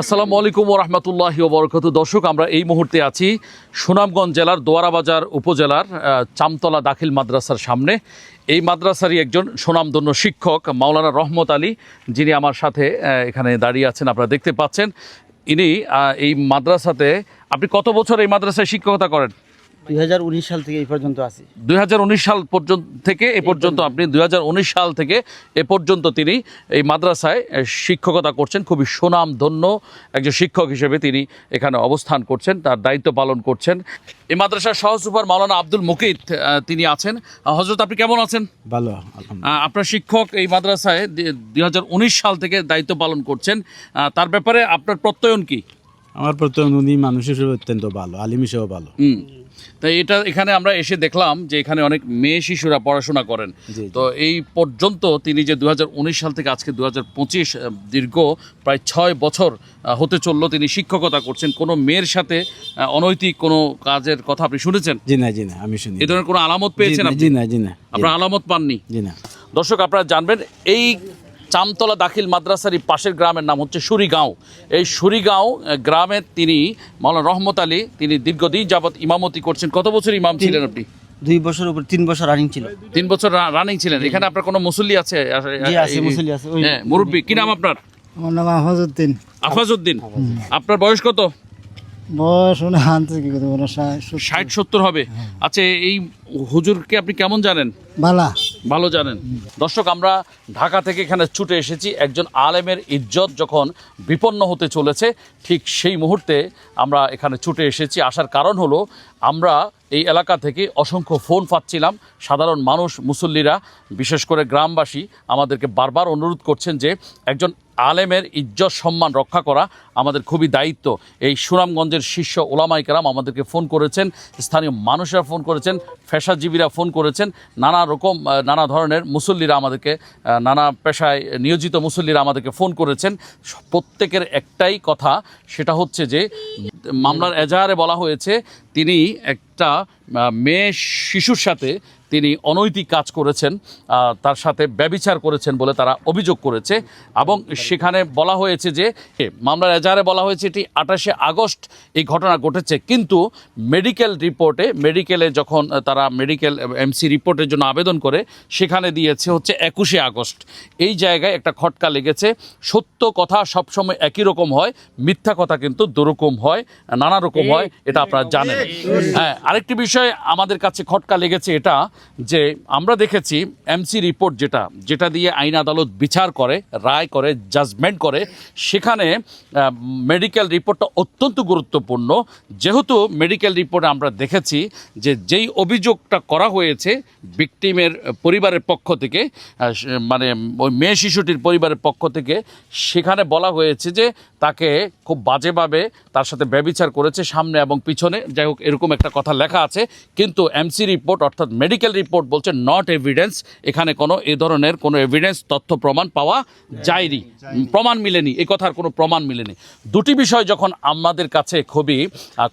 আসসালামু আলাইকুম রহমতুল্লাহি ওবরকত দর্শক, আমরা এই মুহূর্তে আছি সুনামগঞ্জ জেলার দোয়ারাবাজার উপজেলার চামতলা দাখিল মাদ্রাসার সামনে। এই মাদ্রাসারই একজন সুনামধন্য শিক্ষক, মাওলানা রহমত আলী, যিনি আমার সাথে এখানে দাঁড়িয়ে আছেন, আপনারা দেখতে পাচ্ছেন। ইনি এই মাদ্রাসাতে, আপনি কত বছর এই মাদ্রাসায় শিক্ষকতা করেন? দুই হাজার উনিশ সাল থেকে এই পর্যন্ত আছি। দুই সাল পর্যন্ত থেকে এ পর্যন্ত আপনি দুই সাল থেকে এ পর্যন্ত তিনি এই মাদ্রাসায় শিক্ষকতা করছেন। খুবই সুনাম ধন্য একজন শিক্ষক হিসেবে তিনি এখানে অবস্থান করছেন তার দায়িত্ব পালন করছেন। এই মাদ্রাসার সহ সুপার মাওলানা আব্দুল মুকিত তিনি আছেন। হজরত আপনি কেমন আছেন? ভালো আপনার শিক্ষক এই মাদ্রাসায় দুই হাজার উনিশ সাল থেকে দায়িত্ব পালন করছেন। তার ব্যাপারে আপনার প্রত্যয়ন কি? আমার প্রতি উনি মানুষ হিসেবে অত্যন্ত ভালো আলিম হিসেবেও ভালো। তাই এটা এখানে আমরা এসে দেখলাম যে এখানে অনেক মেয়ে শিশুরা পড়াশোনা করেন। তো এই পর্যন্ত তিনি যে দুহাজার উনিশ সাল থেকে আজকে দুহাজার পঁচিশ দীর্ঘ প্রায় ছয় বছর হতে চলল তিনি শিক্ষকতা করছেন। কোনো মেয়ের সাথে অনৈতিক কোনো কাজের কথা আপনি শুনেছেন? জি না জি না আমি শুনি এ ধরনের কোনো আলামত পেয়েছেন জি না জি না আপনার আলামত পাননি? জি না। দর্শক আপনারা জানবেন এই চামতলা দাখিল মাদ্রাসারই পাশের গ্রামের নাম হচ্ছে সুরিগাঁও। এই সুরিগাঁও গ্রামে তিনি মাওলানা রহমত আলী তিনি দীর্ঘদিন যাবৎ ইমামতি করছেন। কত বছর ইমাম ছিলেন আপনি? দুই বছর উপর তিন বছর রানিং ছিল। তিন বছর রানিং ছিলেন। এখানে আপনার কোনো মুসল্লি আছে? হ্যাঁ মুরব্বী। কি নাম আপনার? আমার নাম আহমদুদ্দিন আফাজউদ্দিন। আপনার বয়স কত? বয়স কি ষাট সত্তর। হবে। আচ্ছা এই হুজুরকে আপনি কেমন জানেন? বালা। ভালো জানেন। দর্শক, আমরা ঢাকা থেকে এখানে ছুটে এসেছি। একজন আলেমের ইজ্জত যখন বিপন্ন হতে চলেছে, ঠিক সেই মুহূর্তে আমরা এখানে ছুটে এসেছি। আসার কারণ হলো, আমরা এই এলাকা থেকে অসংখ্য ফোন পাচ্ছিলাম। সাধারণ মানুষ, মুসল্লিরা, বিশেষ করে গ্রামবাসী আমাদেরকে বারবার অনুরোধ করছেন যে, একজন আলেমের ইজ্জত, সম্মান রক্ষা করা আমাদের খুবই দায়িত্ব। এই সুনামগঞ্জের শীর্ষ ওলামাইকেরাম আমাদেরকে ফোন করেছেন, স্থানীয় মানুষেরা ফোন করেছেন, পেশাজীবীরা ফোন করেছেন, নানা রকম নানা ধরনের মুসল্লিরা আমাদেরকে নানা পেশায় নিয়োজিত মুসল্লিরা আমাদেরকে ফোন করেছেন। প্রত্যেকের একটাই কথা, সেটা হচ্ছে যে, মামলার এজাহারে বলা হয়েছে, তিনি একটা মেয়ে শিশুর সাথে তিনি অনৈতিক কাজ করেছেন তার সাথে ব্যবিচার করেছেন বলে তারা অভিযোগ করেছে এবং সেখানে বলা হয়েছে যে মামলার এজাহারে বলা হয়েছে এটি আঠাশে আগস্ট এই ঘটনা ঘটেছে। কিন্তু মেডিকেল রিপোর্টে মেডিকেলে যখন তারা মেডিকেল এমসি রিপোর্টের জন্য আবেদন করে সেখানে দিয়েছে হচ্ছে একুশে আগস্ট। এই জায়গায় একটা খটকা লেগেছে সত্য কথা সবসময় একই রকম হয় মিথ্যা কথা কিন্তু দুরকম হয় নানা রকম হয় এটা আপনারা জানেন। হ্যাঁ আরেকটি বিষয় আমাদের কাছে খটকা লেগেছে এটা যে আমরা দেখেছি এমসি রিপোর্ট যেটা যেটা দিয়ে আইন আদালত বিচার করে, রায় করে জাজমেন্ট করে, সেখানে মেডিকেল রিপোর্টটা অত্যন্ত গুরুত্বপূর্ণ। যেহেতু মেডিকেল রিপোর্টে আমরা দেখেছি যে যেই অভিযোগটা করা হয়েছে ভিকটিমের পরিবারের পক্ষ থেকে মানে ওই মেয়ে শিশুটির পরিবারের পক্ষ থেকে, সেখানে বলা হয়েছে যে তাকে খুব বাজেভাবে তার সাথে ব্যবিচার করেছে সামনে এবং পিছনে। যাই হোক এরকম একটা কথা লেখা আছে। কিন্তু এমসি রিপোর্ট অর্থাৎ মেডিকেল রিপোর্ট বলছে নট এভিডেন্স এখানে কোনো এ ধরনের কোনো এভিডেন্স তথ্য প্রমাণ পাওয়া যায়নি প্রমাণ মিলেনি। এই কথার কোনো প্রমাণ মিলেনি। দুটি বিষয় যখন আমাদের কাছে খুবই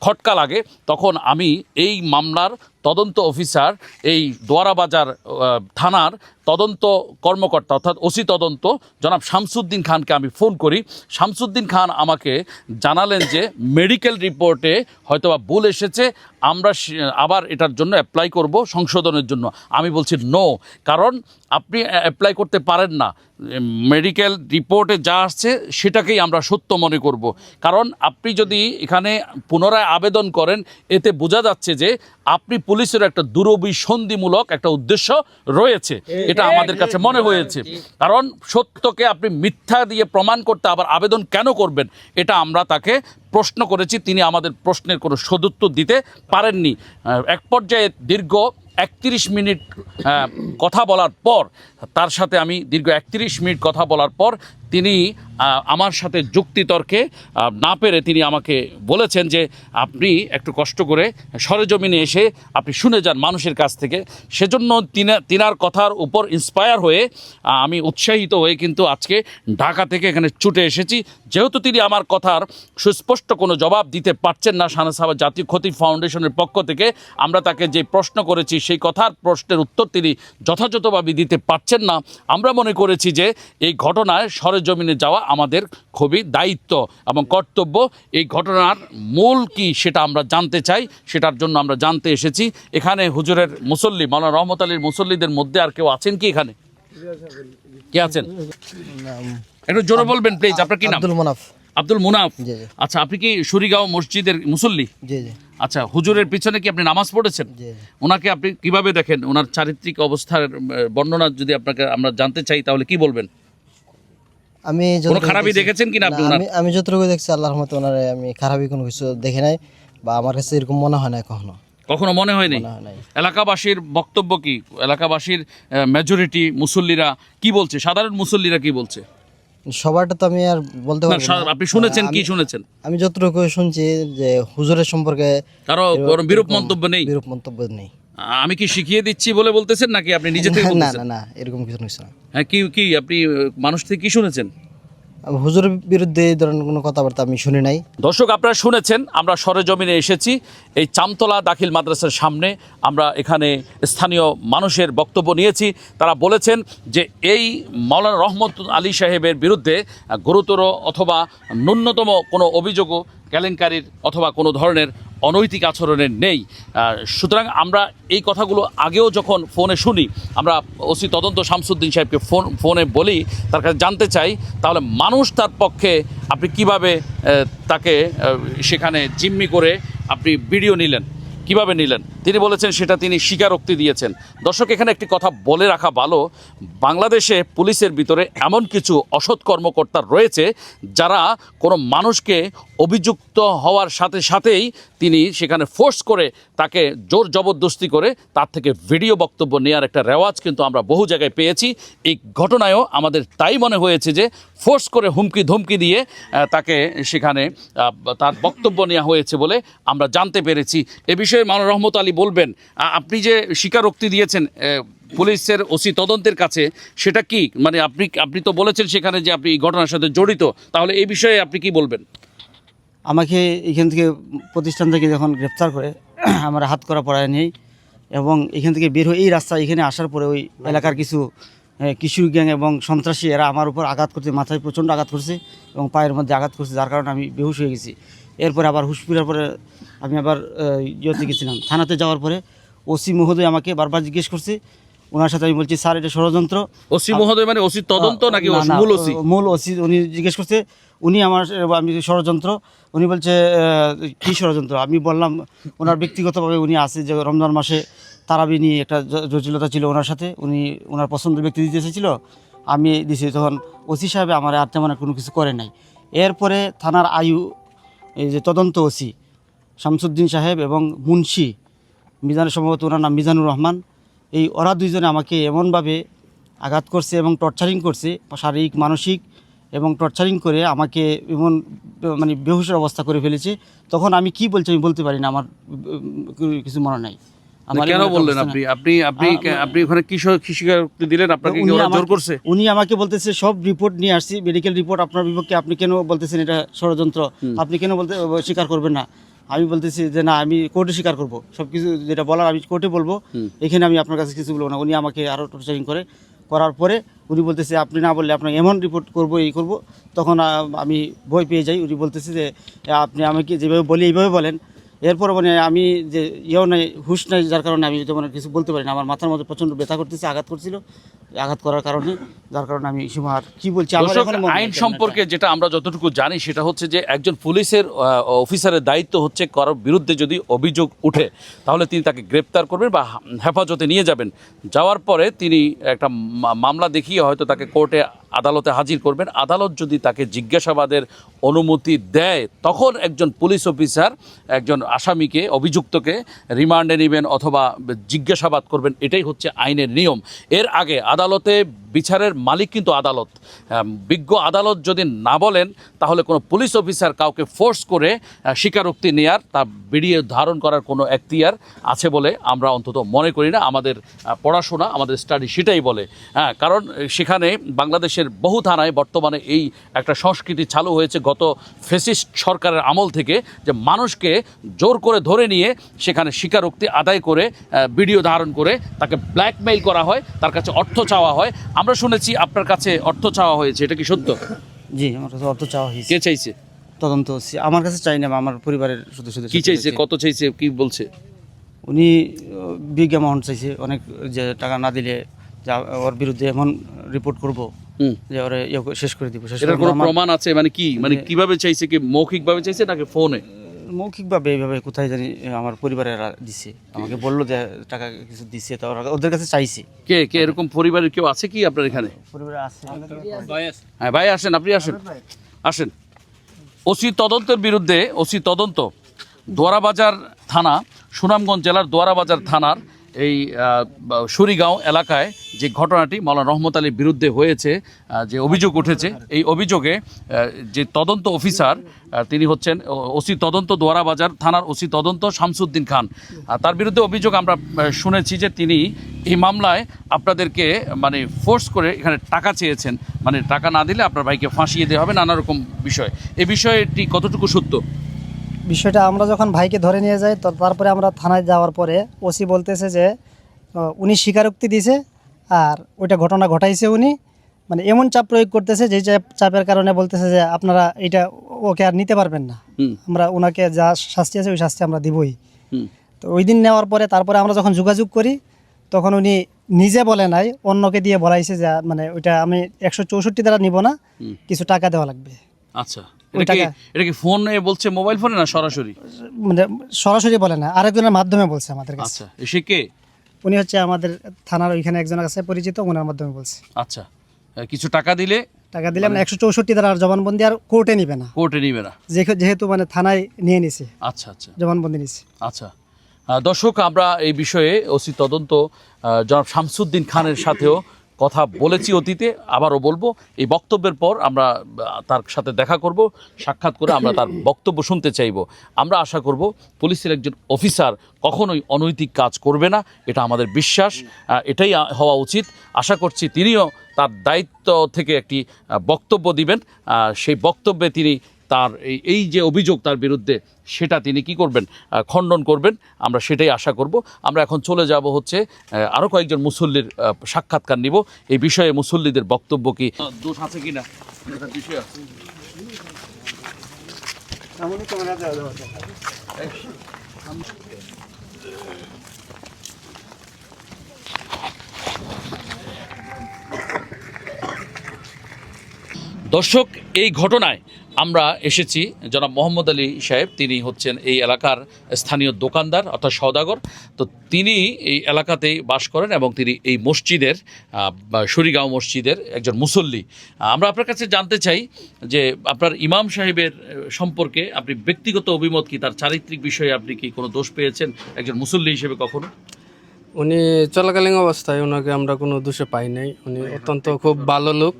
খটকা লাগে তখন আমি এই মামলার তদন্ত অফিসার এই দোয়ারাবাজার থানার তদন্ত কর্মকর্তা, অর্থাৎ ওসি তদন্ত, জনাব শামসুদ্দিন খানকে আমি ফোন করি। শামসুদ্দিন খান আমাকে জানালেন যে, মেডিকেল রিপোর্টে হয়তোবা ভুল এসেছে। আমরা আবার এটার জন্য অ্যাপ্লাই করব সংশোধনের জন্য। আমি বলছি নো কারণ আপনি অ্যাপ্লাই করতে পারেন না। মেডিকেল রিপোর্টে যা আসছে সেটাকেই আমরা সত্য মনে করব। কারণ আপনি যদি এখানে পুনরায় আবেদন করেন, এতে বোঝা যাচ্ছে যে আপনি পুলিশের একটা দুরভিসন্ধিমূলক একটা উদ্দেশ্য রয়েছে। এটা আমাদের কাছে মনে হয়েছে। কারণ সত্যকে আপনি মিথ্যা দিয়ে প্রমাণ করতে আবার আবেদন কেন করবেন? এটা আমরা তাকে প্রশ্ন করেছি, তিনি আমাদের প্রশ্নের কোনো সদুত্তর দিতে পারেননি। এক পর্যায়ে দীর্ঘ একত্রিশ মিনিট কথা বলার পর, তার সাথে আমি দীর্ঘ একত্রিশ মিনিট কথা বলার পর তিনি আমার সাথে যুক্তিতর্কে না পেরে তিনি আমাকে বলেছেন যে আপনি একটু কষ্ট করে সরেজমিনে এসে আপনি শুনে যান মানুষের কাছ থেকে। সেজন্য তিনা, তিনার কথার উপর ইন্সপায়ার হয়ে আমি উৎসাহিত হয়ে কিন্তু আজকে ঢাকা থেকে এখানে ছুটে এসেছি। যেহেতু তিনি আমার কথার সুস্পষ্ট কোনো জবাব দিতে পারছেন না সানাসাবা জাতীয় ক্ষতি ফাউন্ডেশনের পক্ষ থেকে, আমরা তাকে যে প্রশ্ন করেছি সেই কথার প্রশ্নের উত্তর তিনি যথাযথভাবে দিতে পারছেন না। আমরা মনে করেছি যে এই ঘটনায় সরে সরেজমিনে যাওয়া আমাদের খুবই দায়িত্ব এবং কর্তব্য। এই ঘটনার মূল কি সেটা আমরা জানতে চাই সেটার জন্য আমরা জানতে এসেছি। এখানে হুজুরের মুসল্লি মাওলানা রহমত আলীর মুসল্লিদের মধ্যে আর কেউ আছেন কি এখানে? কে আছেন? একটু জোরে বলবেন প্লিজ আপনার কি নাম? আব্দুল মনাফ। আব্দুল মুনাফ। আচ্ছা আপনি কি সুরিগাঁও মসজিদের মুসল্লি? আচ্ছা হুজুরের পিছনে কি আপনি নামাজ পড়েছেন? ওনাকে আপনি কীভাবে দেখেন? ওনার চারিত্রিক অবস্থার বর্ণনা যদি আপনাকে আমরা জানতে চাই তাহলে কি বলবেন? আমি কোনো খারাপই দেখেছেন কিনা আপনি আমি আমি যতটুকু দেখছি আল্লাহর মতো ওনারে আমি খারাপই কোনো কিছু দেখি নাই বা আমার কাছে এরকম মনে হয় না কখনো। কখনো মনে হয়নি হয় এলাকাবাসীর বক্তব্য কি? এলাকাবাসীর মেজরিটি মুসল্লিরা কি বলছে? সাধারণ মুসল্লিরা কি বলছে? সবারটা তো আমি আর বলতে না পারব না। আপনি শুনেছেন কি শুনেছেন? আমি যতটুকু শুনছি যে হুজুরের সম্পর্কে কারও বিরূপ মন্তব্য নেই? বিরূপ মন্তব্য নেই। আমি কি শিখিয়ে দিচ্ছি বলে বলতেছেন নাকি আপনি নিজে থেকে না না না এরকম কিছু না। হ্যাঁ কি কি আপনি মানুষ থেকে কি শুনেছেন? হুজুরের বিরুদ্ধে এই ধরনের কোনো কথাবার্তা আমি শুনি নাই। দর্শক আপনারা শুনেছেন আমরা সরেজমিনে এসেছি এই চামতলা দাখিল মাদ্রাসার সামনে আমরা এখানে স্থানীয় মানুষের বক্তব্য নিয়েছি। তারা বলেছেন যে এই মাওলানা রহমত আলী সাহেবের বিরুদ্ধে গুরুতর অথবা ন্যূনতম কোনো অভিযোগও কেলেঙ্কারির অথবা কোনো ধরনের অনৈতিক আচরণের নেই। সুতরাং আমরা এই কথাগুলো আগেও যখন ফোনে শুনি, আমরা ওসি তদন্ত শামসুদ্দিন সাহেবকে ফোন, ফোনে বলি, তার কাছে জানতে চাই, তাহলে মানুষ তার পক্ষে আপনি কীভাবে তাকে সেখানে জিম্মি করে আপনি ভিডিও নিলেন? কীভাবে নিলেন? তিনি বলেছেন সেটা তিনি স্বীকারোক্তি দিয়েছেন। দর্শক, এখানে একটি কথা বলে রাখা ভালো, বাংলাদেশে পুলিশের ভিতরে এমন কিছু অসৎ কর্মকর্তা রয়েছে, যারা কোনো মানুষকে অভিযুক্ত হওয়ার সাথে সাথেই তিনি সেখানে ফোর্স করে তাকে জোর জবরদস্তি করে তার থেকে ভিডিও বক্তব্য নেওয়ার একটা রেওয়াজ কিন্তু আমরা বহু জায়গায় পেয়েছি। এই ঘটনায়ও আমাদের তাই মনে হয়েছে যে ফোর্স করে হুমকি ধমকি দিয়ে তাকে সেখানে তার বক্তব্য নেওয়া হয়েছে বলে আমরা জানতে পেরেছি। এ বিষয়ে মানব রহমত আলী বলবেন আপনি যে স্বীকারোক্তি দিয়েছেন পুলিশের ওসি তদন্তের কাছে, সেটা কি? মানে আপনি আপনি তো বলেছেন সেখানে যে আপনি এই ঘটনার সাথে জড়িত, তাহলে এই বিষয়ে আপনি কি বলবেন? আমাকে এখান থেকে প্রতিষ্ঠান থেকে যখন গ্রেপ্তার করে আমার হাত করা পড়ায় নেই এবং এখান থেকে বের হয়ে এই রাস্তা এখানে আসার পরে ওই এলাকার কিছু কিশোর গ্যাং এবং সন্ত্রাসী এরা আমার উপর আঘাত করছে মাথায় প্রচণ্ড আঘাত করছে এবং পায়ের মধ্যে আঘাত করছে যার কারণে আমি বেহুশ হয়ে গেছি। এরপরে আবার হুশ ফিরার পরে আমি আবার ইয়েতে গেছিলাম। থানাতে যাওয়ার পরে ওসি মহোদয় আমাকে বারবার জিজ্ঞেস করছে ওনার সাথে আমি বলছি স্যার এটা ষড়যন্ত্র। ওসি মহোদয় মানে ওসি তদন্ত নাকি মূল ওসি? মূল ওসি উনি জিজ্ঞেস করছে উনি আমার, আমি ষড়যন্ত্র, উনি বলছে কী ষড়যন্ত্র? আমি বললাম, ওনার ব্যক্তিগতভাবে উনি আছে যে রমজান মাসে তারাবি নিয়ে একটা জটিলতা ছিল ওনার সাথে, উনি, ওনার পছন্দের ব্যক্তি দিতে এসেছিল, আমি দিছি, তখন ওসি সাহেব আমার আর তেমন কোনো কিছু করে নাই। এরপরে থানার আয়ু, এই যে তদন্ত ওসি, শামসুদ্দিন সাহেব এবং মুন্সি, মিজানের সম্ভবত ওনার নাম মিজানুর রহমান, এই ওরা দুইজনে আমাকে এমনভাবে আঘাত করছে এবং টর্চারিং করছে, শারীরিক, মানসিক এবং টর্চারিং করে আমাকে এমন মানে বেহুশের অবস্থা করে ফেলেছে। তখন আমি কি বলছি আমি বলতে পারি না আমার কিছু মনে নাই। আমার কেন বললেন আপনি? আপনি আপনি আপনি ওখানে কি স্বীকারোক্তি দিলেন? আপনাকে কি উনি জোর আমাকে- করছে? উনি আমাকে বলতেছে সব রিপোর্ট নিয়ে আসছি মেডিকেল রিপোর্ট আপনার বিপক্ষে আপনি কেন বলতেছেন এটা ষড়যন্ত্র? আপনি কেন বলতে স্বীকার করবেন না? আমি বলতেছি যে না আমি কোর্টে স্বীকার করব। সব কিছু যেটা বলার আমি কোর্টে বলব। এখানে আমি আপনার কাছে কিছু বলব না। উনি আমাকে আরও টর্চারিং করে। করার পরে উনি বলতেছে, আপনি না বললে আপনাকে এমন রিপোর্ট করব, এই করব। তখন আমি ভয় পেয়ে যাই। উনি বলতেছে যে, আপনি আমাকে যেভাবে বলি, এইভাবে বলেন। এরপর মানে আমি যে ইয়েও নাই হুশ নাই যার কারণে আমি মানে কিছু বলতে পারি না আমার মাথার মধ্যে প্রচণ্ড ব্যথা করতেছে আঘাত করছিল। আঘাত করার কারণে যার কারণে আমি আর কি বলছি আইন সম্পর্কে যেটা আমরা যতটুকু জানি সেটা হচ্ছে যে একজন পুলিশের অফিসারের দায়িত্ব হচ্ছে কারোর বিরুদ্ধে যদি অভিযোগ উঠে তাহলে তিনি তাকে গ্রেপ্তার করবেন বা হেফাজতে নিয়ে যাবেন। যাওয়ার পরে তিনি একটা মামলা দেখিয়ে হয়তো তাকে কোর্টে আদালতে হাজির করবেন। আদালত যদি তাকে জিজ্ঞাসাবাদের অনুমতি দেয় তখন একজন পুলিশ অফিসার একজন আসামিকে অভিযুক্তকে রিমান্ডে নেবেন অথবা জিজ্ঞাসাবাদ করবেন এটাই হচ্ছে আইনের নিয়ম। এর আগে আদালতে বিচারের মালিক কিন্তু আদালত। বিজ্ঞ আদালত যদি না বলেন, তাহলে কোনো পুলিশ অফিসার কাউকে ফোর্স করে স্বীকারোক্তি নেয়ার তা বেরিয়ে ধারণ করার কোনো এখতিয়ার আছে বলে আমরা অন্তত মনে করি না। আমাদের পড়াশোনা, আমাদের স্টাডি সেটাই বলে। হ্যাঁ কারণ সেখানে বাংলাদেশের বহু থানায় বর্তমানে এই একটা সংস্কৃতি চালু হয়েছে গত ফেসিস্ট সরকারের আমল থেকে, যে মানুষকে জোর করে ধরে নিয়ে সেখানে স্বীকারোক্তি আদায় করে ভিডিও ধারণ করে তাকে ব্ল্যাকমেইল করা হয়, তার কাছে অর্থ চাওয়া হয়। আমরা শুনেছি আপনার কাছে অর্থ চাওয়া হয়েছে এটা কি সত্য? জি আমার কাছে অর্থ চাওয়া হয়েছে। কে চাইছে? তদন্ত হচ্ছে আমার কাছে চাই না আমার পরিবারের সদস্যদের কি চাইছে। কত চাইছে কি বলছে? উনি বিগ অ্যামাউন্ট চাইছে অনেক যে টাকা না দিলে যা ওর বিরুদ্ধে এমন রিপোর্ট করব যে ওরে ইয়ে শেষ করে দিব শেষ কোনো প্রমাণ আছে? মানে কি? মানে কীভাবে চাইছে কি মৌখিক ভাবে চাইছে নাকি ফোনে? মৌখিকভাবে এইভাবে কোথায় জানি আমার পরিবারেরা দিছে। আমাকে বলল যে টাকা কিছু দিছে তো ওরা ওদের কাছে চাইছে। কে কে এরকম পরিবারের কেউ আছে কি আপনার এখানে? পরিবারে আছে। হ্যাঁ ভাই আসেন আপনি আসেন। আসেন। ওসি তদন্তের বিরুদ্ধে ওসি তদন্ত দোয়ারাবাজার থানা সুনামগঞ্জ জেলার দোয়ারাবাজার থানার এই সুরিগাঁও এলাকায় যে ঘটনাটি মৌলানা রহমত আলীর বিরুদ্ধে হয়েছে যে অভিযোগ উঠেছে, এই অভিযোগে যে তদন্ত অফিসার তিনি হচ্ছেন ওসি তদন্ত দোয়ারাবাজার থানার ওসি তদন্ত শামসুদ্দিন খান। তার বিরুদ্ধে অভিযোগ আমরা শুনেছি যে তিনি এই মামলায় আপনাদেরকে মানে ফোর্স করে এখানে টাকা চেয়েছেন। মানে টাকা না দিলে আপনার ভাইকে ফাঁসিয়ে দেওয়া হবে, নানা রকম বিষয়। এই বিষয়টি কতটুকু সত্য? বিষয়টা আমরা যখন ভাইকে ধরে নিয়ে যাই তো তারপরে আমরা থানায় যাওয়ার পরে ওসি বলতেছে যে উনি স্বীকারোক্তি দিছে আর ওইটা ঘটনা ঘটাইছে উনি। মানে এমন চাপ প্রয়োগ করতেছে যে চাপ- চাপের কারণে বলতেছে যে আপনারা এটা ওকে আর নিতে পারবেন না। আমরা ওনাকে যা শাস্তি আছে ওই শাস্তি আমরা দিবই। তো ওই দিন নেওয়ার পরে তারপরে আমরা যখন যোগাযোগ করি তখন উনি নিজে বলে নাই অন্যকে দিয়ে বলাইছে যে মানে ওইটা আমি একশো চৌষট্টি দ্বারা নিব না কিছু টাকা দেওয়া লাগবে। আচ্ছা। এটা কি ফোনে বলছে মোবাইল ফোনে না সরাসরি? মানে সরাসরি বলে না আরেকজনের মাধ্যমে বলছে আমাদের কাছে। আচ্ছা সে কে? উনি হচ্ছে আমাদের থানার ওইখানে একজন আছে পরিচিত ওনার মাধ্যমে বলছে। আচ্ছা কিছু টাকা দিলে? টাকা দিলে মানে একশো চৌষট্টি দ্বারা জবানবন্দি আর কোর্টে নিবে না। কোর্টে নিবে না। যেহে- যেহেতু মানে থানায় নিয়ে নিছে। আচ্ছা আচ্ছা। জবানবন্দি নিছে। আচ্ছা। দর্শক আমরা এই বিষয়ে ওসি তদন্ত জনাব শামসুদ্দিন খানের সাথেও কথা বলেছি অতীতে, আবারও বলব, এই বক্তব্যের পর আমরা তার সাথে দেখা করব, সাক্ষাৎ করে আমরা তার বক্তব্য শুনতে চাইব। আমরা আশা করব, পুলিশের একজন অফিসার কখনোই অনৈতিক কাজ করবে না, এটা আমাদের বিশ্বাস এটাই হওয়া উচিত। আশা করছি তিনিও তার দায়িত্ব থেকে একটি বক্তব্য দিবেন সেই বক্তব্যে তিনি তার এই যে অভিযোগ তার বিরুদ্ধে সেটা তিনি কি করবেন খণ্ডন করবেন আমরা সেটাই আশা করব। আমরা এখন চলে যাব হচ্ছে আরও কয়েকজন মুসল্লির সাক্ষাৎকার নিব। এই বিষয়ে মুসল্লিদের বক্তব্য কি? দোষ আছে কিনা? বিষয় আছে। দর্শক এই ঘটনায় আমরা এসেছি, জনাব মোহাম্মদ আলী সাহেব, তিনি হচ্ছেন এই এলাকার স্থানীয় দোকানদার, অর্থাৎ সওদাগর। তো তিনি এই এলাকাতেই বাস করেন এবং তিনি এই মসজিদের সরিগাঁও মসজিদের একজন মুসল্লি। আমরা আপনার কাছে জানতে চাই যে আপনার ইমাম সাহেবের সম্পর্কে আপনি ব্যক্তিগত অভিমত কি, তার চারিত্রিক বিষয়ে আপনি কি কোনো দোষ পেয়েছেন একজন মুসল্লি হিসেবে কখনো? উনি চলাকালীন অবস্থায় ওনাকে আমরা কোনো দোষে পাই নাই। উনি অত্যন্ত খুব ভালো লোক।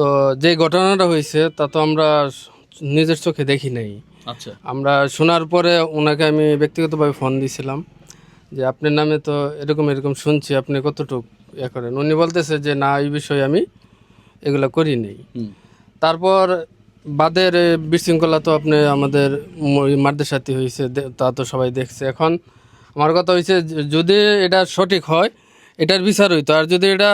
তো যে ঘটনাটা হয়েছে তা তো আমরা নিজের চোখে দেখি নাই। আচ্ছা। আমরা শোনার পরে ওনাকে আমি ব্যক্তিগতভাবে ফোন দিয়েছিলাম যে আপনার নামে তো এরকম এরকম শুনছি আপনি কতটুকু ইয়ে করেন? উনি বলতেছে যে না এই বিষয়ে আমি এগুলো করি নেই। তারপর বাদের বিশৃঙ্খলা তো আপনি আমাদের মারদের সাথে হয়েছে তা তো সবাই দেখছে। এখন আমার কথা হয়েছে যদি এটা সঠিক হয় এটার বিচার হইতো। আর যদি এটা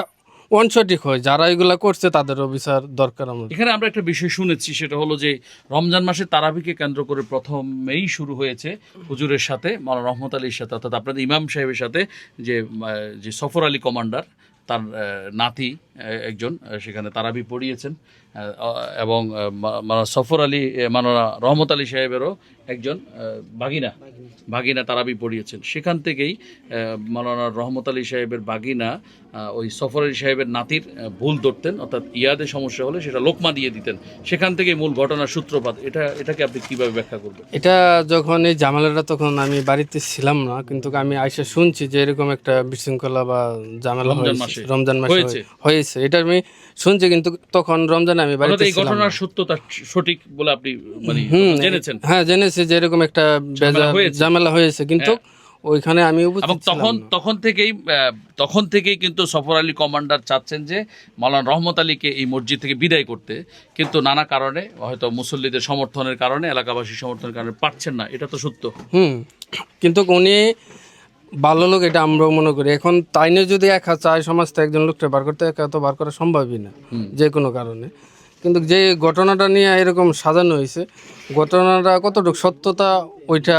অনসঠিক হয়। যারা এগুলো করছে, তাদের বিচার দরকার আমাদের। এখানে আমরা একটা বিষয় শুনেছি, সেটা হলো যে রমজান মাসে তারাবিকে কেন্দ্র করে প্রথমেই শুরু হয়েছে হুজুরের সাথে মানে রহমত আলীর সাথে, অর্থাৎ আপনাদের ইমাম সাহেবের সাথে যে যে সফর আলী কমান্ডার, তার নাতি একজন সেখানে তারাবি পড়িয়েছেন। এবং আহ, মা- মাওলানা সফর আলী মাওলানা রহমত আলী সাহেবেরও একজন বাগিনা বাগিনা তারাবি পড়িয়েছেন। সেখান থেকেই মাওলানা রহমত আলী সাহেবের বাগিনা ওই সফর আলী সাহেবের নাতির ভুল ধরতেন অর্থাৎ ইয়াদে সমস্যা হলে সেটা লোকমা দিয়ে দিতেন। সেখান থেকে মূল ঘটনার সূত্রপাত এটা এটাকে আপনি কীভাবে ব্যাখ্যা করবেন? এটা যখন এই ঝামেলাটা তখন আমি বাড়িতে ছিলাম না কিন্তু আমি আইসা শুনছি যে এরকম একটা বিশৃঙ্খলা বা ঝামেলা রমজান মাসে। রমজান মাসে হয়েছে। এটা আমি শুনছি কিন্তু তখন রমজানে আমি বাড়িতে এই ঘটনার সত্যতা সঠিক বলে আপনি মানে জেনেছেন। হ্যাঁ জেনেছি যে এরকম একটা ঝামেলা হয়েছে। কিন্তু ওইখানে আমি এবং তখন তখন থেকেই তখন থেকেই কিন্তু সফর আলী কমান্ডার চাচ্ছেন যে মাওলানা রহমত আলীকে এই মসজিদ থেকে বিদায় করতে। কিন্তু নানা কারণে হয়তো মুসল্লিদের সমর্থনের কারণে এলাকাবাসীর সমর্থনের কারণে পারছেন না এটা তো সত্য। হুম কিন্তু উনি ভালো লোক এটা আমরাও মনে করি। এখন তাই নিয়ে যদি একা চায় সমাজ থেকে একজন লোকটা বার করতে একা তো বার করা সম্ভবই না যে কোনো কারণে। কিন্তু যে ঘটনাটা নিয়ে এরকম সাজানো হয়েছে ঘটনাটা কতটুকু সত্যতা ওইটা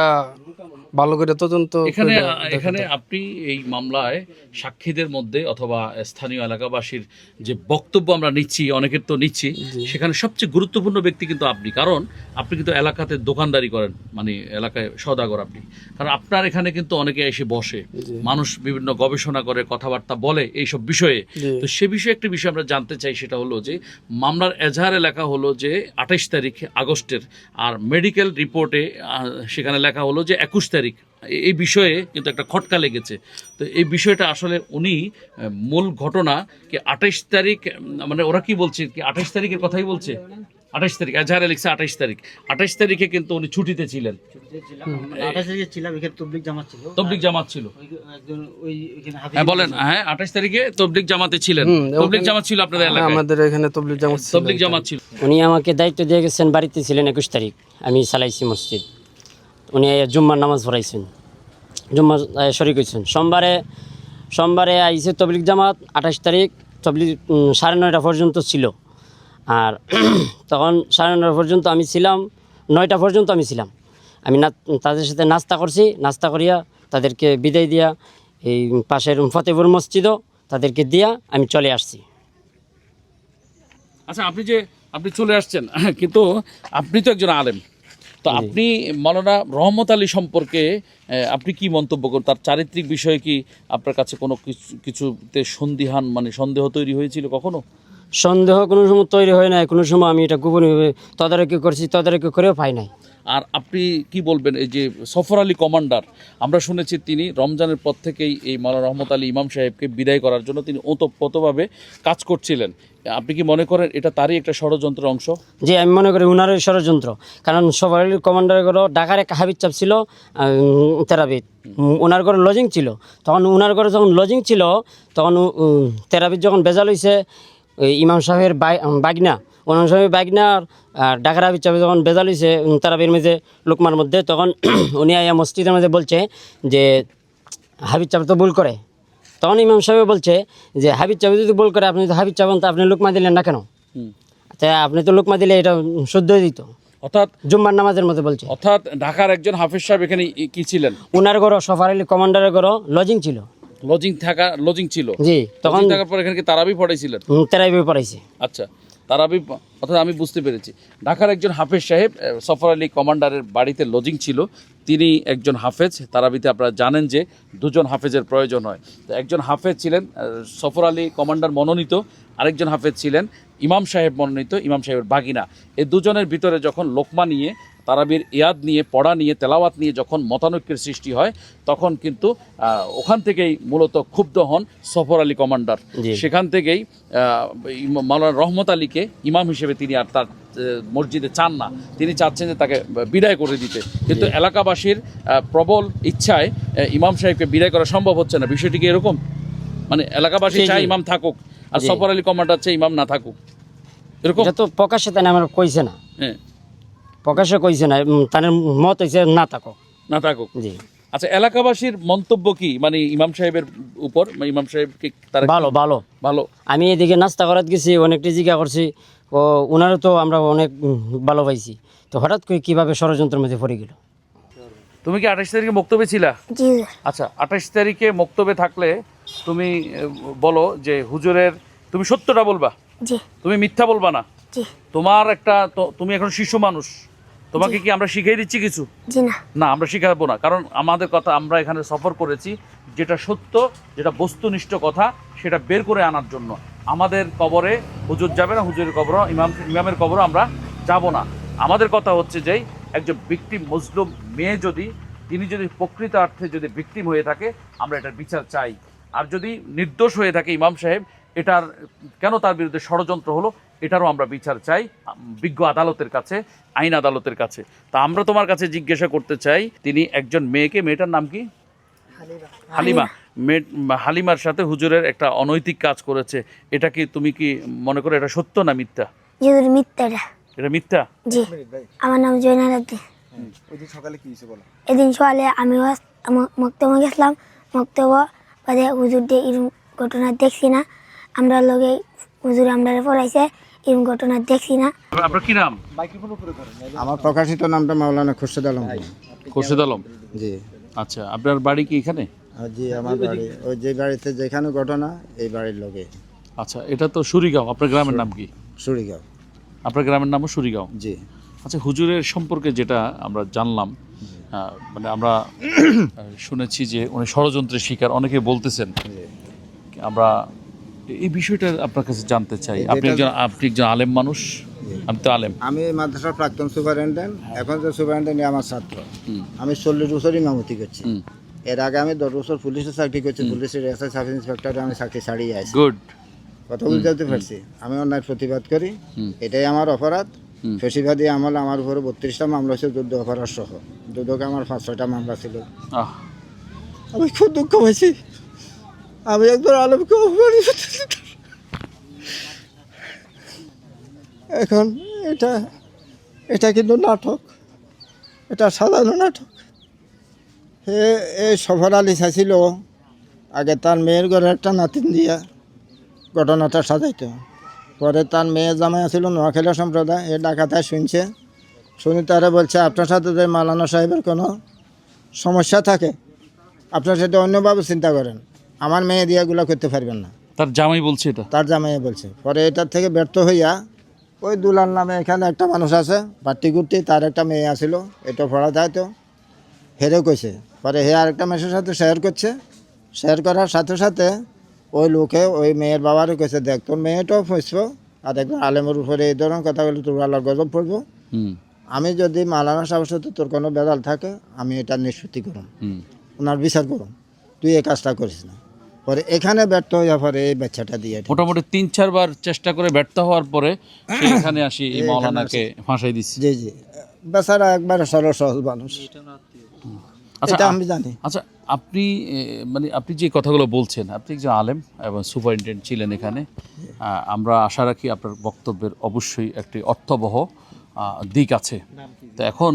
ভালো করে তদন্ত এখানে এখানে আপনি এই মামলায় সাক্ষীদের মধ্যে অথবা স্থানীয় এলাকাবাসীর যে বক্তব্য আমরা নিচ্ছি অনেকের তো নিচ্ছি সেখানে সবচেয়ে গুরুত্বপূর্ণ ব্যক্তি কিন্তু আপনি। কারণ আপনি কিন্তু এলাকাতে দোকানদারি করেন মানে এলাকায় সদাগর আপনি। কারণ আপনার এখানে কিন্তু অনেকে এসে বসে মানুষ বিভিন্ন গবেষণা করে কথাবার্তা বলে এইসব বিষয়ে। তো সে বিষয়ে একটি বিষয় আমরা জানতে চাই সেটা হলো যে মামলার এজাহার এলাকা হলো যে আঠাইশ তারিখ আগস্টের আর মেডিকেল রিপোর্টে সেখানে লেখা হলো যে একুশ তারিখ। এই বিষয়ে কিন্তু একটা খটকা লেগেছে। তো এই বিষয়টা আসলে উনি মূল ঘটনা কি আঠাইশ তারিখ মানে ওরা কি বলছে? কি আঠাইশ তারিখের কথাই বলছে? আঠাইশ তারিখ এজাহারে লিখছে আঠাইশ তারিখ। আঠাইশ তারিখে কিন্তু উনি ছুটিতে ছিলেন। আঠাশ তারিখে তবলিক জামাত ছিল। তবলিক জামাত ছিল। ওই- একজন ওই এখানে হাফিজ হ্যাঁ বলেন হ্যাঁ আঠাইশ তারিখে তবলিক জামাতে ছিলেন। তবলিক জামাত ছিল আপনাদের হ্যাঁ, এলাকায়? আমাদের এখানে তবলিগ জামাত ছিল। তবলিক জামাত ছিল। উনি আমাকে দায়িত্ব দিয়ে গেছেন বাড়িতে ছিলেন একুশ তারিখ। আমি চালাইছি মসজিদ। উনি জুম্মার নামাজ পড়াইছেন। জুম্মা শরিক হয়েছেন সোমবারে সোমবারে আইসে তবলিক জামাত, আঠাশ তারিখ তবলিক সাড়ে নয়টা পর্যন্ত ছিল। আর তখন সাড়ে নয়টা পর্যন্ত আমি ছিলাম, নয়টা পর্যন্ত আমি ছিলাম। আমি না, তাদের সাথে নাস্তা করছি, নাস্তা করিয়া তাদেরকে বিদায় দিয়া এই পাশের ফতেপুর মসজিদও তাদেরকে দিয়া আমি চলে আসছি। আচ্ছা আপনি যে, আপনি চলে আসছেন, কিন্তু আপনি তো একজন আলেম। তো আপনি মালানা রহমত আলী সম্পর্কে আপনি কি মন্তব্য করেন? তার চারিত্রিক বিষয়ে কি আপনার কাছে কোনো কিছু কিছুতে সন্দিহান মানে সন্দেহ তৈরি হয়েছিল কখনো? সন্দেহ কোনো সময় তৈরি হয় নাই কোনো সময় আমি এটা গোপনীয়ভাবে তদারকি করছি তদারকি করেও পাই নাই। আর আপনি কি বলবেন এই যে সফর আলী কমান্ডার আমরা শুনেছি তিনি রমজানের পর থেকেই এই মাওলানা রহমত আলী ইমাম সাহেবকে বিদায় করার জন্য তিনি ওতপ্রোতভাবে কাজ করছিলেন। আপনি কি মনে করেন এটা তারই একটা ষড়যন্ত্রের অংশ? যে আমি মনে করি উনারই ষড়যন্ত্র। কারণ সবার কমান্ডার ঘর ঢাকার একটা হাবিজ চাপ ছিল তেরাবিদ। ওনার ঘরে লজিং ছিল। তখন উনার ঘরে যখন লজিং ছিল তখন তেরাবিদ যখন বেজাল হয়েছে ইমাম সাহেবের বাই- বাগনা ইমাম সাহেবের বাগনা আর ঢাকার হাবিজ চাপে যখন বেজাল হয়েছে তেরাবির মধ্যে লোকমার মধ্যে তখন উনি আইয়া মসজিদের মধ্যে বলছে যে হাবিজ চাপ তো ভুল করে। তখন ইমাম সাহেব বলছে যে হাবিজ চাপ যদি ভুল করে আপনি যদি হাবিজ চাপন তো আপনি লোকমা দিলেন না কেন। তা আপনি তো লোকমা দিলে এটা শুদ্ধ দিত অর্থাৎ জুম্মার নামাজের মধ্যে বলছে। অর্থাৎ ঢাকার একজন হাফিজ সাহেব এখানে কি ছিলেন? ওনার ঘর সফার আলী কমান্ডারের ঘর লজিং ছিল। লজিং থাকা লজিং ছিল। জি তখন থাকার পর এখানে কি তারাবি পড়াইছিলেন? তেরাইবে পড়াইছে। আচ্ছা তারাবি অর্থাৎ আমি বুঝতে পেরেছি। ঢাকার একজন হাফেজ সাহেব সফর আলী কমান্ডারের বাড়িতে লজিং ছিল। তিনি একজন হাফেজ তারাবিতে আপনারা জানেন যে দুজন হাফেজের প্রয়োজন হয়। তো একজন হাফেজ ছিলেন সফর আলী কমান্ডার মনোনীত আরেকজন হাফেজ ছিলেন ইমাম সাহেব মনোনীত ইমাম সাহেবের বাগিনা। এই দুজনের ভিতরে যখন লোকমা নিয়ে তারাবির ইয়াদ নিয়ে পড়া নিয়ে তেলাওয়াত নিয়ে যখন মতানৈক্যের সৃষ্টি হয় তখন কিন্তু ওখান থেকেই মূলত ক্ষুব্ধ হন সফর আলী কমান্ডার। সেখান থেকেই মাওলানা রহমত আলীকে ইমাম হিসেবে তিনি আর তার মসজিদে চান না। তিনি চাচ্ছেন যে তাকে বিদায় করে দিতে। কিন্তু এলাকাবাসীর প্রবল ইচ্ছায় ইমাম সাহেবকে বিদায় করা সম্ভব হচ্ছে না। বিষয়টি কি এরকম? মানে এলাকাবাসী। চায় ইমাম থাকুক আর সফর আলী কমান্ডার চাই ইমাম না থাকুক। এরকম? তো প্রকাশ্যে তাই আমার কইছে না। হ্যাঁ। প্রকাশ্যে কইছে না তার মত হয়েছে না থাকো না থাকো জি। আচ্ছা এলাকাবাসীর মন্তব্য কি? মানে ইমাম সাহেবের উপর মানে ইমাম সাহেবকে তারা ভালো ভালো। ভালো। আমি এদিকে নাস্তা করাত গেছি অনেকটা জিজ্ঞা করছি ও ওনারও তো আমরা অনেক ভালো পাইছি। তো হঠাৎ করে কীভাবে ষড়যন্ত্রের মধ্যে পড়ে গেল? তুমি কি আঠাশ তারিখে বক্তব্যে ছিলা? আচ্ছা আঠাশ তারিখে বক্তব্যে থাকলে তুমি বলো যে হুজুরের তুমি সত্যটা বলবা? তুমি মিথ্যা বলবা না? তোমার একটা তো- তুমি এখন শিশু মানুষ। তোমাকে কি আমরা শিখিয়ে দিচ্ছি কিছু? না। আমরা শিখাবো না। কারণ আমাদের কথা আমরা এখানে সফর করেছি যেটা সত্য যেটা বস্তুনিষ্ঠ কথা সেটা বের করে আনার জন্য। আমাদের কবরে হুজুর যাবে না হুজুরের কবর ইমাম ইমামের কবরও আমরা যাব না। আমাদের কথা হচ্ছে যে একজন ভিকটিম মুসলিম মেয়ে যদি তিনি যদি প্রকৃত অর্থে যদি ভিকটিম হয়ে থাকে আমরা এটার বিচার চাই। আর যদি নির্দোষ হয়ে থাকে ইমাম সাহেব এটার কেন তার বিরুদ্ধে ষড়যন্ত্র হলো? এটারও আমরা বিচার চাই বিজ্ঞ আদালতের কাছে আইন আদালতের কাছে। তা আমরা তোমার কাছে জিজ্ঞাসা করতে চাই তিনি একজন মেয়েকে মেয়েটার নাম কি? হালিমা। মেয়ে হালিমার সাথে হুজুরের একটা অনৈতিক কাজ করেছে। এটা কি তুমি কি মনে করো এটা সত্য না মিথ্যা? জি মিথ্যাটা এটা। মিথ্যা? জি। আমার নাম জয়নাল উদ্দিন এদিন সকালে আমি মক্তমে গেছিলাম। বাদে হুজুর দিয়ে এরকম ঘটনা দেখছি না। আমরা লগে হুজুর আমরা পড়াইছে। এরকম ঘটনা দেখছি না। আপনার কি নাম? আমার প্রকাশিত নামটা মাওলানা খুরশেদ আলম। খোরশেদ আলম? জি। আচ্ছা আপনার বাড়ি কি এখানে? জি আমার বাড়ি। ওই যে বাড়িতে যেখানে ঘটনা এই বাড়ির লোকে। আচ্ছা এটা তো সুরিগাঁও আপনার গ্রামের নাম কি? সুরিগাঁও। আপনার গ্রামের নামও সুরিগাঁও? জি। আচ্ছা হুজুরের সম্পর্কে যেটা আমরা জানলাম মানে আমরা শুনেছি যে উনি ষড়যন্ত্রের শিকার অনেকে বলতেছেন আমরা এই বিষয়টা আপনার কাছে জানতে চাই। আপনি একজন আপনি একজন আলেম মানুষ আমি তো আলেম। আমি মাদ্রাসার প্রাক্তন সুপারিনটেন্ডেন্ট এখন যে সুপারিনটেন্ডেন্ট আমার ছাত্র। আমি চল্লিশ বছরই মামতি করছি। এর আগে আমি দশ বছর পুলিশের চাকরি করছি পুলিশের এসআই সাব ইন্সপেক্টরে আমি চাকরি ছাড়িয়ে আছি গুড। কথা বুঝতে পারছি। আমি অন্যায় প্রতিবাদ করি। এটাই আমার অপরাধ। ফেসিবাদী আমল আমার উপরে বত্রিশটা মামলা ছিল যুদ্ধ অপরাধ সহ। দুদকে আমার পাঁচ ছয়টা মামলা ছিল। আমি খুব দুঃখ পাইছি। আমি একবার আলমকে অপমানিত এখন এটা এটা কিন্তু নাটক। এটা সাধারণ নাটক। হে এই সফর আলী চাইছিল আগে তার মেয়ের ঘরে একটা নাতিন দিয়া ঘটনাটা সাজাইতো। পরে তার মেয়ে জামাই ছিল নোয়াখালী সম্প্রদায়। এ ডাকাতায় শুনছে। শুনি তারা বলছে, আপনার সাথে যদি মালানা সাহেবের কোনো সমস্যা থাকে, আপনার সাথে অন্যভাবে চিন্তা করেন। আমার মেয়ে দিয়ে এগুলো করতে পারবেন না। তার জামাই বলছে এটা? তার জামাইয়ে বলছে। পরে এটার থেকে ব্যর্থ হইয়া ওই দুলার নামে এখানে একটা মানুষ আছে বাট্টি গুট্টি তার একটা মেয়ে আসিল এটা পড়া যায় তো। হেরে কইছে। পরে হে আরেকটা মেয়ের সাথে শেয়ার করছে। শেয়ার করার সাথে সাথে ওই লোকে ওই মেয়ের বাবারও কইছে দেখ তোর মেয়েটাও ফসবো আর একবার আলেমের উপরে এই ধরনের কথা বলে তোর আল্লাহর গজব পড়ব। আমি যদি মালানা সাহেবের সাথে তোর কোনো বেদাল থাকে আমি এটা নিষ্পত্তি করুন ওনার বিচার করুন তুই এই কাজটা করিস না। পরে এখানে ব্যর্থ হয়ে পরে এই বাচ্চাটা দিয়ে মোটামুটি তিন চারবার চেষ্টা করে ব্যর্থ হওয়ার পরে এখানে আসি এই মাওলানাকে ফাঁসাই দিচ্ছে জি জি। বেচারা একবার সরল সহজ মানুষ। আচ্ছা আমি জানি। আচ্ছা আপনি মানে আপনি যে কথাগুলো বলছেন আপনি একজন আলেম এবং সুপারিনটেন্ডেন্ট ছিলেন এখানে আমরা আশা রাখি আপনার বক্তব্যের অবশ্যই একটি অর্থবহ দিক আছে। তো এখন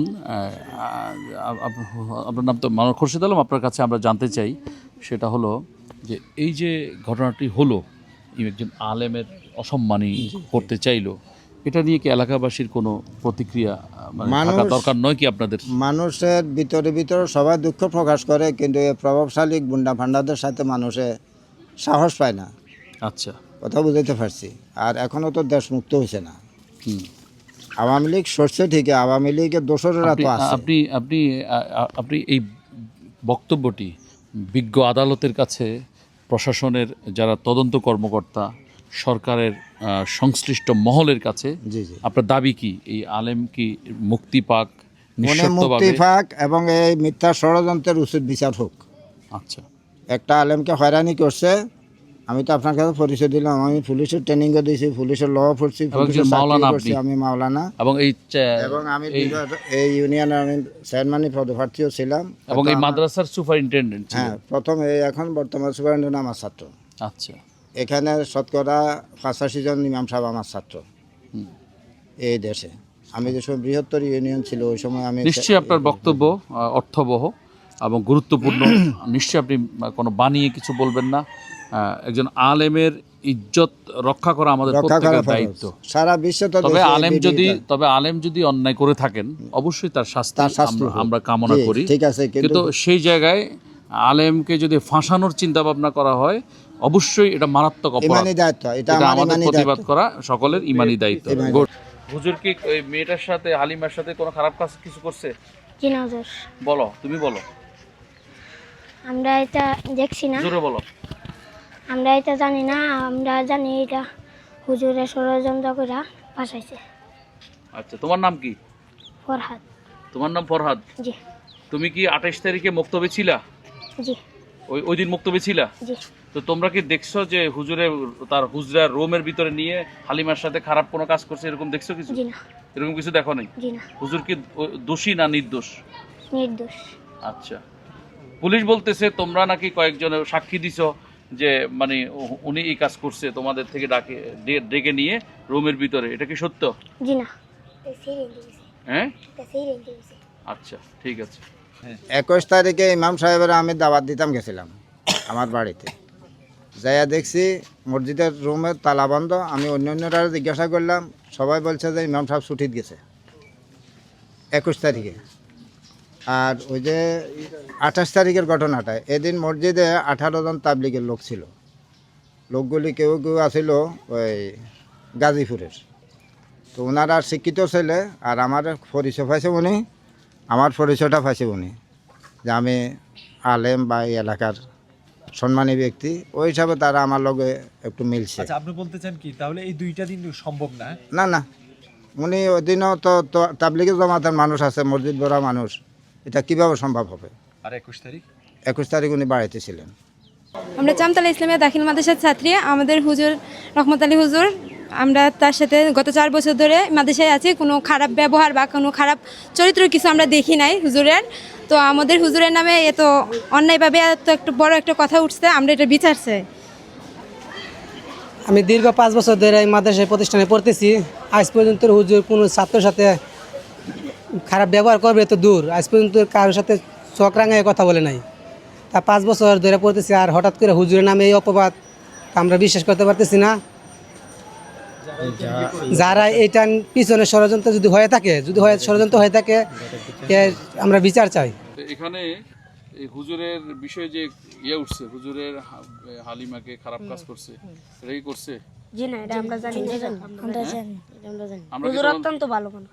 আপনার নাম তো মানব খোরশেদ আলম আপনার কাছে আমরা জানতে চাই সেটা হলো যে এই যে ঘটনাটি হলো একজন আলেমের অসম্মানী করতে চাইলো এটা নিয়ে কি এলাকাবাসীর কোনো প্রতিক্রিয়া মানে থাকা দরকার নয় কি আপনাদের? মানুষের ভিতরে ভিতরে সবাই দুঃখ প্রকাশ করে কিন্তু এই প্রভাবশালী গুন্ডা ফান্ডাদের সাথে মানুষে সাহস পায় না। আচ্ছা। কথা বুঝাইতে পারছি। আর এখনও তো দেশ মুক্ত হয়েছে না। হুম। আওয়ামী লীগ সরছে ঠিকই আওয়ামী লীগের দোসরেরা আপনি তো আছে। আপনি আপনি এই বক্তব্যটি বিজ্ঞ আদালতের কাছে প্রশাসনের যারা তদন্ত কর্মকর্তা সরকারের সংশ্লিষ্ট মহলের কাছে আপনার দাবি কি? এই আলেম কি মুক্তি পাক মুক্তি পাক এবং এই মিথ্যা ষড়যন্ত্রের উচিত বিচার হোক। আচ্ছা। একটা আলেমকে হয়রানি করছে আমি তো আপনার কাছে পরিচয় দিলাম আমি পুলিশের ট্রেনিংও দিয়েছি পুলিশের ল পড়ছি পুলিশের আমি মাওলানা। এবং এই এবং আমি এই- ইউনিয়নের আমি চেয়ারম্যানই পদপ্রার্থীও ছিলাম। এবং এই মাদ্রাসার সুপারিনটেন্ডেন্ট হ্যাঁ প্রথম এই এখন বর্তমান সুপারিনটেন্ডেন্ট আমার ছাত্র। আচ্ছা। এখানে শতকরা পঁচাশি জন ইমাম সাহেব আমার ছাত্র। এই দেশে। আমি যে সময় বৃহত্তর ইউনিয়ন ছিল ওই সময় আমি নিশ্চয়ই আপনার বক্তব্য অর্থবহ এবং গুরুত্বপূর্ণ। নিশ্চয়ই আপনি কোনো বানিয়ে কিছু বলবেন না। একজন আলেমের ইজ্জত রক্ষা করা আমাদের প্রত্যেকের দায়িত্ব। সারা বিশ্বে তো তবে আলেম যদি তবে আলেম যদি অন্যায় করে থাকেন অবশ্যই তার শাস্তি আমরা- কামনা করি। ঠিক আছে, কিন্তু- সেই জায়গায় আলেমকে যদি ফাঁসানোর চিন্তা ভাবনা করা হয় অবশ্যই এটা মারাত্মক অপরাধ। এটা এটা আমাদের প্রতিবাদ করা সকলের ইমানি দায়িত্ব। হুজুর কি ওই মেয়েটার সাথে হালিমার সাথে কোনো খারাপ কাজ কিছু করছে? জি না বলো তুমি বলো। আমরা এটা দেখছি না। জোরে বলো। আমরা এটা জানি না আমরা জানি এটা হুজুরের ষড়যন্ত্র করে বাসাইছে আচ্ছা তোমার নাম কি? ফরহাদ। তোমার নাম ফরহাদ? জি। তুমি কি আঠাইশ তারিখে মুক্তবে ছিলা? জি। ওই ওই দিন মুক্তবে ছিলা? জি। তো তোমরা কি দেখছ যে হুজুরে তার হুজরা রোমের ভিতরে নিয়ে হালিমার সাথে খারাপ কোনো কাজ করছে এরকম দেখছ কিছু? জি না। এরকম কিছু দেখো নাই? জি না। হুজুর কি দোষী না নির্দোষ? নির্দোষ। আচ্ছা। পুলিশ বলতেছে তোমরা নাকি কয়েকজন সাক্ষী দিছো যে মানে উনি এই কাজ করছে তোমাদের থেকে ডাকে ডেকে নিয়ে রুমের ভিতরে। এটা কি সত্য? জি না। হ্যাঁ? আচ্ছা ঠিক আছে। একুশ তারিখে ইমাম সাহেবের আমি দাওয়াত দিতাম গেছিলাম আমার বাড়িতে। যাইয়া দেখছি মসজিদের রুমের তালা বন্ধ আমি অন্য অন্যরা জিজ্ঞাসা করলাম সবাই বলছে যে ইমাম সাহেব ছুটিত গেছে। একুশ তারিখে। আর ওই যে আঠাশ তারিখের ঘটনাটা এদিন মসজিদে আঠারো জন তাবলিগের লোক ছিল। লোকগুলি কেউ কেউ আছিল ওই গাজীপুরের। তো ওনারা শিক্ষিত ছেলে আর আমার পরিচয় পাইছে উনি আমার পরিচয়টা পাইছে উনি। যে আমি আলেম বা এই এলাকার সম্মানী ব্যক্তি ওই হিসাবে তারা আমার লগে একটু মিলছে। আচ্ছা আপনি বলতে চান কি তাহলে এই দুইটা দিন সম্ভব না? না না। উনি ওই দিনও তো তো তাবলিগের জমাতের মানুষ আছে মসজিদ ভরা মানুষ। এটা কীভাবে সম্ভব হবে? আর একুশ তারিখ? একুশ তারিখ উনি বাড়িতে ছিলেন। আমরা চামতলা ইসলামিয়া দাখিল মাদ্রাসার ছাত্রী আমাদের হুজুর রহমত আলী হুজুর। আমরা তার সাথে গত চার বছর ধরে মাদ্রাসায় আছি কোনো খারাপ ব্যবহার বা কোনো খারাপ চরিত্র কিছু আমরা দেখি নাই হুজুরের। তো আমাদের হুজুরের নামে এত অন্যায়ভাবে এত একটা বড় একটা কথা উঠছে আমরা এটা বিচার চাই। আমি দীর্ঘ পাঁচ বছর ধরে এই মাদ্রাসায় প্রতিষ্ঠানে পড়তেছি। আজ পর্যন্ত হুজুর কোনো ছাত্রের সাথে খারাপ ব্যবহার করবে তো দূর। আজ পর্যন্ত কারোর সাথে চোখ রাঙায় কথা বলে নাই। তা পাঁচ বছর ধরে পড়তেছি আর হঠাৎ করে হুজুরের নামে এই অপবাদ আমরা বিশ্বাস করতে পারতেছি না। যারা এইটার পিছনে ষড়যন্ত্র যদি হয়ে থাকে যদি হয় ষড়যন্ত্র হয়ে থাকে আমরা বিচার চাই। এখানে এই হুজুরের বিষয়ে যে ইয়ে উঠছে হুজুরের হালিমাকে খারাপ কাজ করছে এটা কি করছে? জি না এটা আমরা জানি আমরা জানি। আমরা কি হুজুর অত্যন্ত ভালো মানুষ।